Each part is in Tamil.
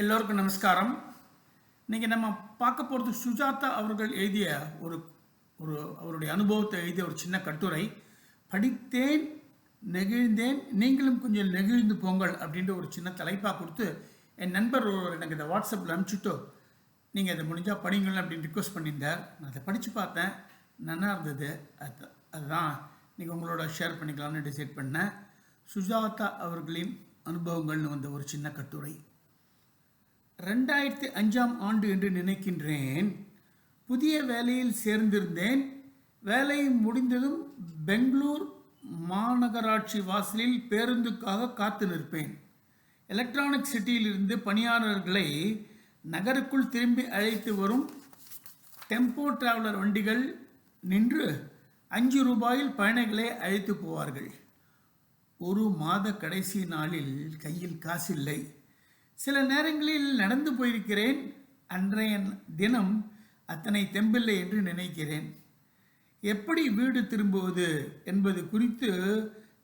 எல்லோருக்கும் நமஸ்காரம். இன்றைக்கி நம்ம பார்க்க போகிறது சுஜாதா அவர்கள் எழுதிய ஒரு ஒரு அவருடைய அனுபவத்தை எழுதிய ஒரு சின்ன கட்டுரை. படித்தேன் நெகிழ்ந்தேன் நீங்களும் கொஞ்சம் நெகிழ்ந்து போங்கள் அப்படின்ற ஒரு சின்ன தலைப்பாக கொடுத்து என் நண்பர் ஒருவர் எனக்கு இதை வாட்ஸ்அப்பில் அனுப்பிச்சுட்டு நீங்கள் இதை முடிஞ்சால் படிங்கள் அப்படின்னு ரிக்வஸ்ட் பண்ணியிருந்தார். நான் அதை படித்து பார்த்தேன். நல்லா இருந்தது. அது அதுதான். நீங்கள் உங்களோட ஷேர் பண்ணிக்கலாம்னு டிசைட் பண்ணேன். சுஜாதா அவர்களின் அனுபவங்கள்னு வந்த ஒரு சின்ன கட்டுரை. ரெண்டாயிரத்தி அஞ்சாம் ஆண்டு என்று நினைக்கின்றேன். புதிய வேலையில் சேர்ந்திருந்தேன். வேலை முடிந்ததும் பெங்களூர் மாநகராட்சி வாசலில் பேருந்துக்காக காத்து நிற்பேன். எலக்ட்ரானிக் சிட்டியிலிருந்து பணியாளர்களை நகருக்குள் திரும்பி அழைத்து வரும் டெம்போ டிராவலர் வண்டிகள் நின்று அஞ்சு ரூபாயில் பயணிகளை அழைத்து போவார்கள். ஒரு மாத கடைசி நாளில் கையில் காசில்லை. சில நேரங்களில் நடந்து போயிருக்கிறேன். அன்றைய தினம் அத்தனை தெம்பில்லை என்று நினைக்கிறேன். எப்படி வீடு திரும்புவது என்பது குறித்து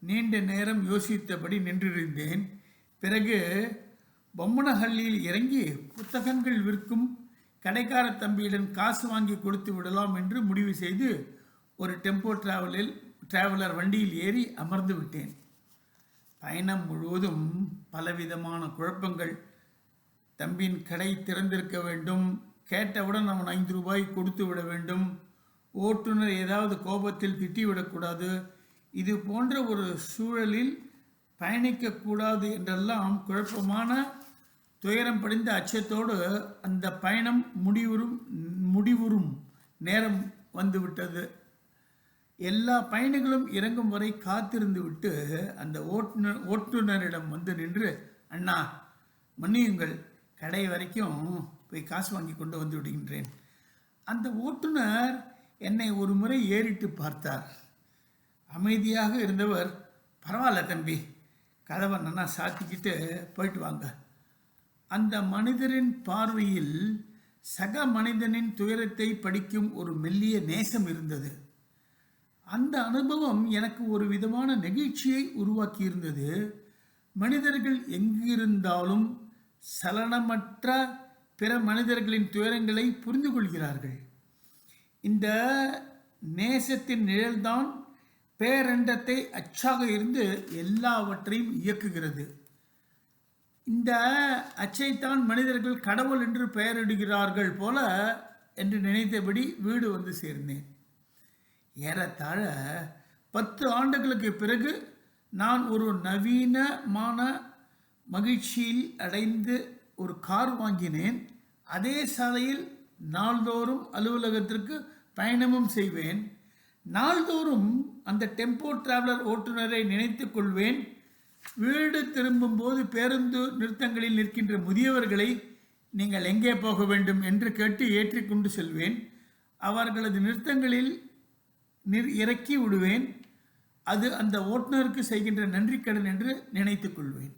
நீண்ட நேரம் யோசித்தபடி நின்றிருந்தேன். பிறகு பொம்மனஹள்ளியில் இறங்கி புத்தகங்கள் விற்கும் கடைக்கார தம்பியிடம் காசு வாங்கி கொடுத்து விடலாம் என்று முடிவு செய்து ஒரு டெம்போ டிராவலில் டிராவலர் வண்டியில் ஏறி அமர்ந்து விட்டேன். பயணம் முழுவதும் பலவிதமான குழப்பங்கள் தம்பியின் கடை திறந்திருக்க வேண்டும். கேட்டவுடன் அவன் ஐந்து ரூபாய் கொடுத்து விட வேண்டும். ஓட்டுநர் ஏதாவது கோபத்தில் திட்டிவிடக்கூடாது இது போன்ற ஒரு சூழலில் பயணிக்கக்கூடாது என்றெல்லாம் குழப்பமான துயரம் படிந்த அச்சத்தோடு அந்த பயணம் முடிவுறும் முடிவுறும் நேரம் வந்துவிட்டது. எல்லா பயணிகளும் இறங்கும் வரை காத்திருந்து விட்டு அந்த ஓட்டுநர் ஓட்டுநரிடம் வந்து நின்று அண்ணா மன்னியுங்கள். கடை வரைக்கும் போய் காசு வாங்கி கொண்டு வந்து விடுகின்றேன். அந்த ஓட்டுநர் என்னை ஒரு முறை ஏறிட்டு பார்த்தார். அமைதியாக இருந்தவர் பரவாயில்ல தம்பி கதவை நல்லா சாத்திக்கிட்டு போயிட்டு வாங்க. அந்த மனிதரின் பார்வையில் சக மனிதனின் துயரத்தை படிக்கும் ஒரு மெல்லிய நேசம் இருந்தது. அந்த அனுபவம் எனக்கு ஒரு விதமான நெகிழ்ச்சியை உருவாக்கியிருந்தது. மனிதர்கள் எங்கிருந்தாலும் சலனமற்ற பிற மனிதர்களின் துயரங்களை புரிந்து கொள்கிறார்கள் இந்த நேசத்தின் நிழல்தான் பேரண்டத்தை அச்சாக இருந்து எல்லாவற்றையும் இயக்குகிறது. இந்த அச்சைத்தான் மனிதர்கள் கடவுள் என்று பெயரிடுகிறார்கள் போல என்று நினைத்தபடி வீடு வந்து சேர்ந்தேன். ஏறத்தாழ பத்து ஆண்டுகளுக்கு பிறகு நான் ஒரு நவீனமான மகிழ்ச்சியில் அடைந்து ஒரு கார் வாங்கினேன். அதே சாலையில் நாள்தோறும் அலுவலகத்திற்கு பயணமும் செய்வேன். நாள்தோறும் அந்த டெம்போ டிராவலர் ஓட்டுநரை நினைத்து கொள்வேன். வீடு திரும்பும்போது பேருந்து நிறுத்தங்களில் நிற்கின்ற முதியவர்களை நீங்கள் எங்கே போக வேண்டும் என்று கேட்டு ஏற்றிக்கொண்டு செல்வேன். அவர்களது நிறுத்தங்களில் நிர் இறக்கி விடுவேன். அது அந்த ஓட்டுநருக்கு செய்கின்ற நன்றிக்கடன் என்று நினைத்துக் கொள்வேன்.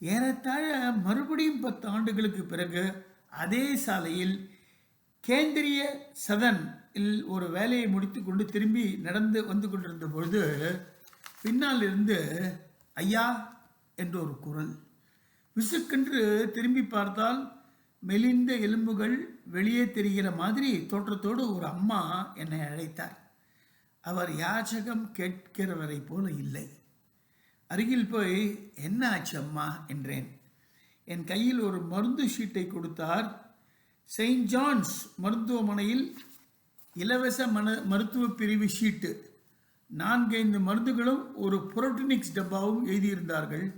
ஏறத்தாழ மறுபடியும் பத்து ஆண்டுகளுக்கு பிறகு அதே சாலையில் கேந்திரிய சதன் இல் ஒரு வேலையை முடித்துக்கொண்டு திரும்பி நடந்து வந்து கொண்டிருந்த பொழுது பின்னால் இருந்து ஐயா என்ற ஒரு குரல். விசுக்கென்று திரும்பி பார்த்தால் மெலிந்த எலும்புகள் வெளியே தெரிகிற மாதிரி தோற்றத்தோடு ஒரு அம்மா என்னை அழைத்தார். அவர் யாச்சகம் கேட்கிறவரை போல இல்லை. அருகில் போய் என்ன ஆச்சு அம்மா? என்றேன். என் கையில் ஒரு மருந்து ஷீட்டை கொடுத்தார். செயின்ட் ஜான்ஸ் மருத்துவமனையில் இலவச மன மருத்துவ பிரிவு ஷீட்டு. நான்கைந்து மருந்துகளும் ஒரு புரோட்டினிக்ஸ் டப்பாவும் எழுதியிருந்தார்கள்.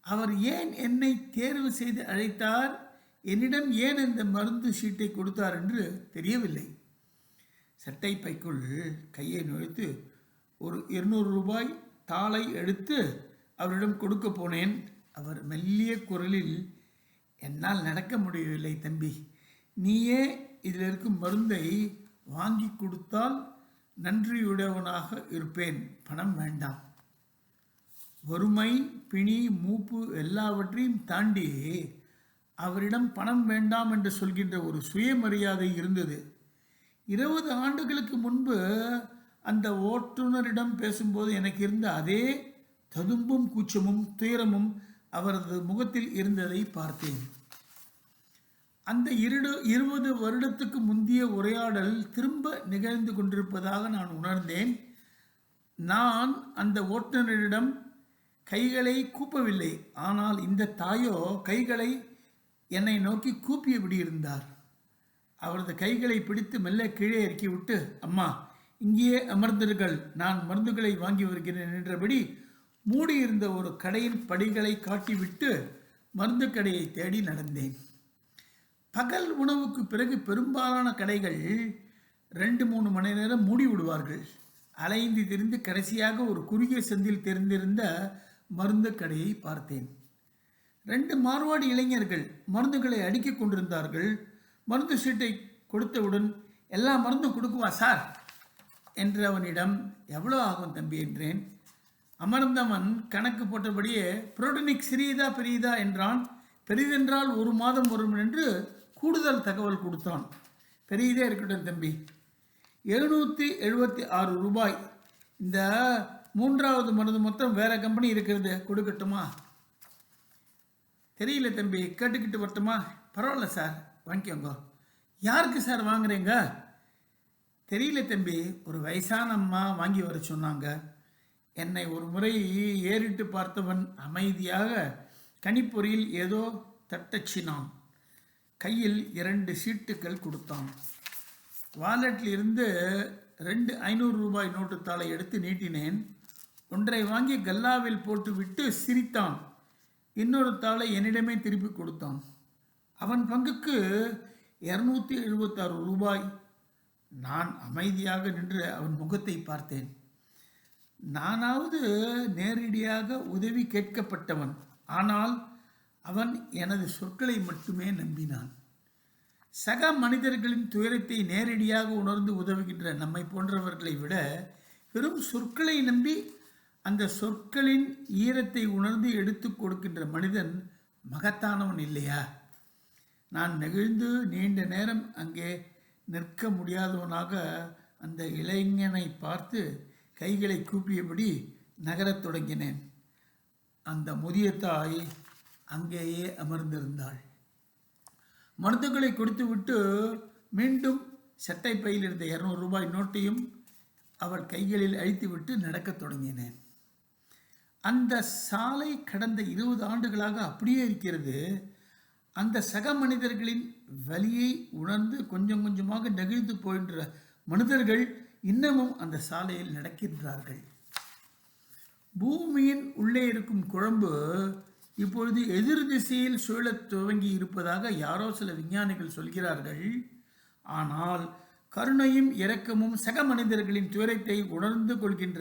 அவர் ஏன் என்னை தேர்வு செய்து அழைத்தார்? என்னிடம் ஏன் இந்த மருந்து ஷீட்டை கொடுத்தார் என்று தெரியவில்லை. சட்டை பைக்குள் கையை நுழைத்து ஒரு இருநூறு ரூபாய் தாளை எடுத்து அவரிடம் கொடுக்க போனேன். அவர் மெல்லிய குரலில் என்னால் நடக்க முடியவில்லை தம்பி. நீயே இதில் இருக்கும் மருந்தை வாங்கி கொடுத்தால் நன்றியுடையவனாக இருப்பேன். பணம் வேண்டாம். வறுமை பிணி மூப்பு எல்லாவற்றையும் தாண்டி அவரிடம் பணம் வேண்டாம் என்று சொல்கின்ற ஒரு சுயமரியாதை இருந்தது. இருபது ஆண்டுகளுக்கு முன்பு அந்த ஓட்டுநரிடம் பேசும்போது எனக்கு இருந்த அதே ததும்பும் கூச்சமும் துயரமும் அவரது முகத்தில் இருந்ததை பார்த்தேன். அந்த இருடு இருபது வருடத்துக்கு முந்தைய உரையாடல் திரும்ப நிகழ்ந்து கொண்டிருப்பதாக நான் உணர்ந்தேன். நான் அந்த ஓட்டுநரிடம் கைகளை கூப்பவில்லை. ஆனால் இந்த தாயோ கைகளை என்னை நோக்கி கூப்பியபடி இருந்தார். அவரது கைகளை பிடித்து மெல்ல கீழே இறக்கிவிட்டு அம்மா இங்கேயே அமர்ந்திருங்கள். நான் மருந்துகளை வாங்கி வருகிறேன் என்றபடி மூடியிருந்த ஒரு கடையின் படிகளை காட்டிவிட்டு மருந்து கடையை தேடி நடந்தேன். பகல் உணவுக்கு பிறகு பெரும்பாலான கடைகள் ரெண்டு மூணு மணி நேரம் மூடி விடுவார்கள். அலைந்து திரிந்து கடைசியாக ஒரு குறுகிய சந்தில் தெரிந்திருந்த மருந்து கடையை பார்த்தேன். ரெண்டு மார்வாடி இளைஞர்கள் மருந்துகளை அடுக்கிக் கொண்டிருந்தார்கள். மருந்து சீட்டை கொடுத்தவுடன் எல்லா மருந்தும் கொடுக்குவா சார்? என்றவனிடம் எவ்வளோ ஆகும் தம்பி? என்றேன். அமர்ந்தவன் கணக்கு போட்டபடியே புரோட்டனிக் சிறியதா பெரியதா? என்றான். பெரிதென்றால் ஒரு மாதம் வரும் என்று கூடுதல் தகவல் கொடுத்தான். பெரியதே இருக்கட்டும் தம்பி. எழுநூற்றி எழுபத்தி ஆறு ரூபாய். இந்த மூன்றாவது மருந்து மொத்தம் வேற கம்பெனி இருக்கிறது. கொடுக்கட்டுமா? தெரியல தம்பி. கேட்டுக்கிட்டு வரட்டுமா? பரவாயில்ல சார். வாங்கிக்கோங்க. யாருக்கு சார் வாங்குறீங்க? தெரியல தம்பி ஒரு வயசான அம்மா வாங்கி வர சொன்னாங்க. என்னை ஒரு முறை ஏறிட்டு பார்த்தவன் அமைதியாக கணிப்பொறியில் ஏதோ தட்டச்சினான். கையில் இரண்டு சீட்டுகள் கொடுத்தான். வாலெட்டில் இருந்து ரெண்டு ஐநூறு ரூபாய் நோட்டு தாளை எடுத்து நீட்டினேன். ஒன்றை வாங்கி கல்லாவில் போட்டுவிட்டு சிரித்தான். இன்னொரு தாளை என்னிடமே திருப்பி கொடுத்தான். அவன் பங்குக்கு இரநூத்தி எழுபத்தாறு ரூபாய் நான் அமைதியாக நின்று அவன் முகத்தை பார்த்தேன். நானாவது நேரடியாக உதவி கேட்கப்பட்டவன். ஆனால் அவன் எனது சொற்களை மட்டுமே நம்பினான். சக மனிதர்களின் துயரத்தை நேரடியாக உணர்ந்து உதவுகின்ற நம்மை போன்றவர்களை விட வெறும் சொற்களை நம்பி அந்த சொற்களின் ஈரத்தை உணர்ந்து எடுத்து கொடுக்கின்ற மனிதன் மகத்தானவன் இல்லையா? நான் நெகிழ்ந்து நீண்ட நேரம் அங்கே நிற்க முடியாதவனாக அந்த இளைஞனை பார்த்து கைகளை கூப்பியபடி நகரத் தொடங்கினேன். அந்த முதிய தாய் அங்கேயே அமர்ந்திருந்தாள். மருந்துகளை கொடுத்துவிட்டு மீண்டும் சட்டை பையில் இருந்த இரநூறு ரூபாய் நோட்டையும் அவள் கைகளில் அழித்துவிட்டு நடக்கத் தொடங்கினேன். அந்த சாலை கடந்த இருபது ஆண்டுகளாக அப்படியே இருக்கிறது. அந்த சக மனிதர்களின் வலியை உணர்ந்து கொஞ்சம் கொஞ்சமாக நெகிழ்ந்து போகின்ற மனிதர்கள் இன்னமும் அந்த சாலையில் நடக்கின்றார்கள். பூமியின் உள்ளே இருக்கும் குழம்பு இப்பொழுது எதிர் திசையில் சுழலத் துவங்கி இருப்பதாக யாரோ சில விஞ்ஞானிகள் சொல்கிறார்கள். ஆனால் கருணையும் இரக்கமும் சக மனிதர்களின் துயரத்தை உணர்ந்து கொள்கின்ற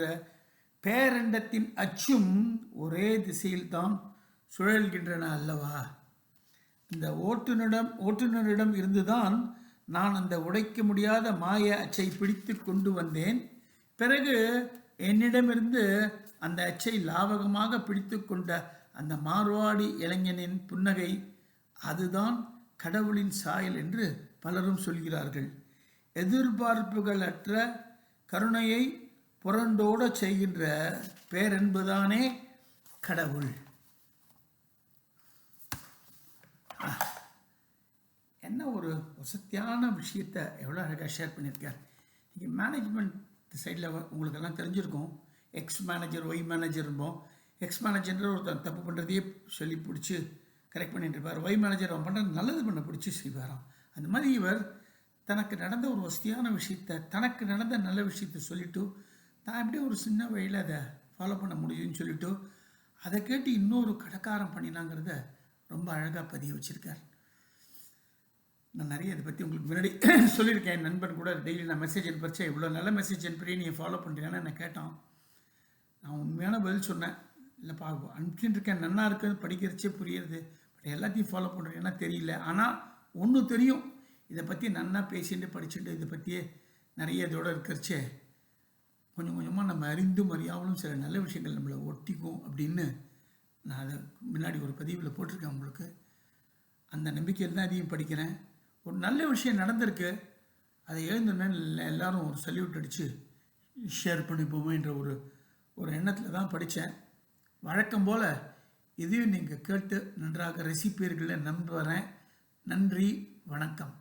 பேரண்டத்தின் அச்சும் ஒரே திசையில்தான் சுழல்கின்றன அல்லவா? இந்த ஓட்டுநரிடம் ஓட்டுநரிடம் இருந்துதான் நான் அந்த உடைக்க முடியாத மாய அச்சை பிடித்து கொண்டு வந்தேன். பிறகு என்னிடமிருந்து அந்த அச்சை லாவகமாக பிடித்து கொண்ட அந்த மார்வாடி இளைஞனின் புன்னகை அதுதான் கடவுளின் சாயல் என்று பலரும் சொல்கிறார்கள். எதிர்பார்ப்புகளற்ற கருணையை புரண்டோட செய்கின்ற பேரன்புதானே கடவுள். என்ன ஒரு வசத்தியான விஷயத்தை எவ்வளோ அழகாக ஷேர் பண்ணியிருக்கார். இங்கே மேனேஜ்மெண்ட் சைடில் உங்களுக்கெல்லாம் தெரிஞ்சிருக்கும். எக்ஸ் மேனேஜர் ஒய் மேனேஜர் இருப்போம். எக்ஸ் மேனேஜர் ஒருத்தன் தப்பு பண்ணுறதையே சொல்லி பிடிச்சி கரெக்ட் பண்ணிட்டு இருப்பார். ஒய் மேனேஜர் அவன் பண்ணுறது நல்லது பண்ண பிடிச்சி செய்வாராம். அந்த மாதிரி இவர் தனக்கு நடந்த ஒரு வசதியான விஷயத்தை தனக்கு நடந்த நல்ல விஷயத்தை சொல்லிவிட்டு தான் எப்படி ஒரு சின்ன வழியில் அதை ஃபாலோ பண்ண முடியும்னு சொல்லிவிட்டு அதை கேட்டு இன்னொரு கடைக்காரம் பண்ணினாங்கிறத ரொம்ப அழகாக பதிய வச்சுருக்கார். நான் நிறைய இதை பற்றி உங்களுக்கு முன்னாடி சொல்லியிருக்கேன். என் நண்பன் கூட டெய்லி நான் மெசேஜ் அனுப்பிச்சேன் இவ்வளோ நல்ல மெசேஜ் அனுப்பி நீங்கள் ஃபாலோ பண்ணுறீங்கன்னு என்ன கேட்டான். நான் உண்மையான பதில் சொன்னேன். இல்லைப்பா அனுப்பிச்சுட்டு இருக்கேன். நன்னா இருக்குது படிக்கிறச்சே புரியுறது பட் எல்லாத்தையும் ஃபாலோ பண்ணுறீங்கன்னா தெரியல. ஆனால் ஒன்று தெரியும். இதை பற்றி நன்னா பேசிட்டு படிச்சுட்டு இதை பற்றியே நிறைய இதோடு இருக்கிறச்சே கொஞ்சம் கொஞ்சமாக நம்ம அறிந்தும் அறியாமலும் சில நல்ல விஷயங்கள் நம்மளை ஒட்டிக்கும் அப்படின்னு நான் அதை முன்னாடி ஒரு பதிவில் போட்டிருக்கேன் உங்களுக்கு. அந்த நம்பிக்கையில் தான் அதையும் படிக்கிறேன். ஒரு நல்ல விஷயம் நடந்திருக்கு. அதை எழுந்தோடனே எல்லாரும் ஒரு சல்யூட் அடித்து ஷேர் பண்ணிப்போமேன்ற ஒரு ஒரு எண்ணத்தில் தான் படித்தேன் வழக்கம் போல் இதையும் நீங்கள் கேட்டு நன்றாக ரசிப்பீர்கள் நம்புகிறேன் நன்றி வணக்கம்.